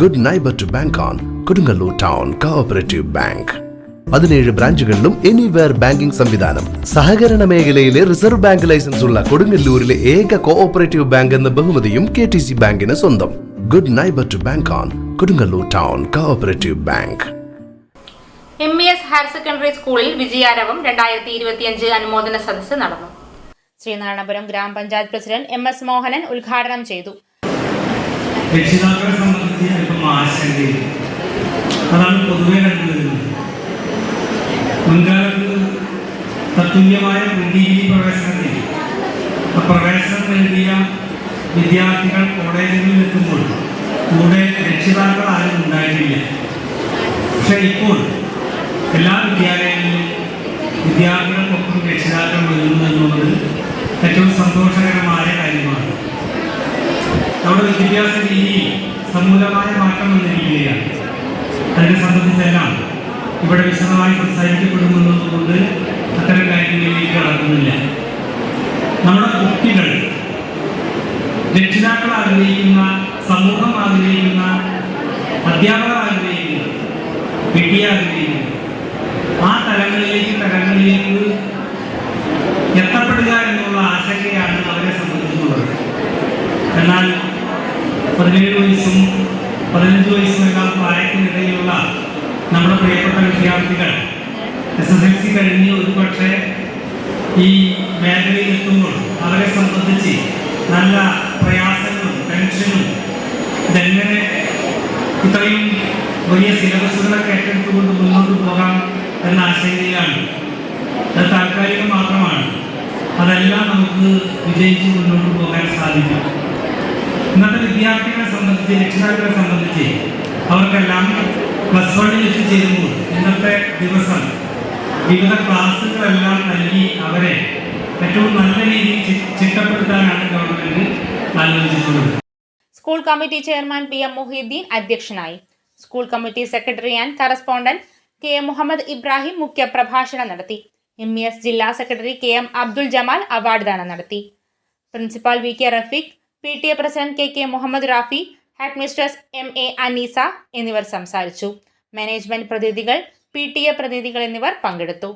Good neighbour to bank on Kodungallur town cooperative bank പതിനേഴ് ബ്രാഞ്ചുകളിലും anywhere banking സംവിധാനം. സഹകരണ മേഖലയിലെ റിസർവ് ബാങ്ക് ലൈസൻസ് ഉള്ള കൊടുങ്ങല്ലൂരിലെ ഏക കോഓപ്പറേറ്റീവ് ബാങ്ക് എന്ന ബഹുമതിയും കെ ടി സി ബാങ്കിന് സ്വന്തം. Good neighbour to bank on Kodungallur town cooperative bank M E S higher secondary സ്കൂളിൽ വിജയാരവം രണ്ടായിരത്തി ഇരുപത്തിയഞ്ച് അനുമോദന സദസ്സ് നടന്നു. ശ്രീനാരായണപുരം ഗ്രാമപഞ്ചായത്ത് പ്രസിഡന്റ് എം എസ് മോഹനൻ ഉദ്ഘാടനം ചെയ്തു. ആശങ്കയും അതാണ് പൊതുവെ കണ്ടുവരുന്നത്. മുൻകാലത്ത് തത്തുല്യമായ ഡിഗ്രി പ്രവേശനത്തിൽ ആ പ്രവേശനം നേടിയ വിദ്യാർത്ഥികൾ കോളേജുകളിൽ എത്തുമ്പോൾ കൂടെ രക്ഷിതാക്കൾ ആരും ഉണ്ടായിട്ടില്ല പക്ഷെ ഇപ്പോൾ എല്ലാ വിദ്യാലയങ്ങളിലും വിദ്യാർത്ഥികൾക്കൊപ്പം രക്ഷിതാക്കൾ വരുന്നു എന്നുള്ളത് ഏറ്റവും സന്തോഷകരമായ കാര്യമാണ്. നമ്മുടെ വിദ്യാഭ്യാസ രീതിയിൽ സമൂലമായ മാറ്റം വന്നിരിക്കുകയാണ്. അതിനെ സംബന്ധിച്ചെല്ലാം ഇവിടെ വിശദമായി സംസാരിക്കപ്പെടുമെന്നതുകൊണ്ട് അത്തരം കാര്യങ്ങളിലേക്ക് കടക്കുന്നില്ല. നമ്മുടെ കുട്ടികൾ രക്ഷിതാക്കൾ ആഗ്രഹിക്കുന്ന സമൂഹം ആഗ്രഹിക്കുന്ന അധ്യാപകർ ആഗ്രഹിക്കുന്ന വിദ്യ ആഗ്രഹിക്കുന്ന ആ തലങ്ങളിലേക്ക് തലങ്ങളിലേക്ക് എത്തപ്പെടുക എന്നുള്ള ആശങ്കയാണ് അവരെ സംബന്ധിച്ചുള്ളത് എന്നാൽ പതിനേഴ് വയസ്സും പതിനഞ്ച് വയസ്സും എല്ലാം പ്രായത്തിനിടയിലുള്ള നമ്മുടെ പ്രിയപ്പെട്ട വിദ്യാർത്ഥികൾ എസ് എസ് എൽ സി കഴിഞ്ഞ് ഒരു പക്ഷേ ഈ മേഖലയിൽ എത്തുമ്പോൾ അവരെ സംബന്ധിച്ച് നല്ല പ്രയാസങ്ങളും ടെൻഷനും ഇതെങ്ങനെ ഇത്രയും വലിയ സിലബസുകളൊക്കെ ഏറ്റെടുത്തുകൊണ്ട് മുന്നോട്ട് പോകാം എന്ന ആശങ്കയിലാണ് അത് താൽക്കാലികം മാത്രമാണ്. അതെല്ലാം നമുക്ക് വിജയിച്ച് മുന്നോട്ട് പോകാൻ സാധിക്കും. ഇന്നത്തെ വിദ്യാർത്ഥികളെ സംബന്ധിച്ച് രക്ഷിതാക്കളെ സംബന്ധിച്ച് അവർക്കെല്ലാം പ്ലസ് വണ്ണിൽ എത്തിച്ചേരുമ്പോൾ ഇന്നത്തെ ദിവസം വിവിധ ക്ലാസ്സുകളെല്ലാം നൽകി അവരെ ഏറ്റവും നല്ല രീതിയിൽ ചിട്ടപ്പെടുത്താനാണ് government ആലോചിച്ചിട്ടുള്ളത് school committee chairman P M Muhiyuddin അധ്യക്ഷനായി. School committee secretary and correspondent K M Muhammad Ibrahim മുഖ്യപ്രഭാഷണം നടത്തി. എം ഇ എസ് ജില്ലാ secretary K M Abdul Jamal award ദാനം നടത്തി. Principal V K Rafeeq P T A president K K Muhammad Rafi headmistress M A Aneesa എന്നിവർ സംസാരിച്ചു. Management പ്രതിനിധികൾ P T A പ്രതിനിധികൾ എന്നിവർ പങ്കെടുത്തു.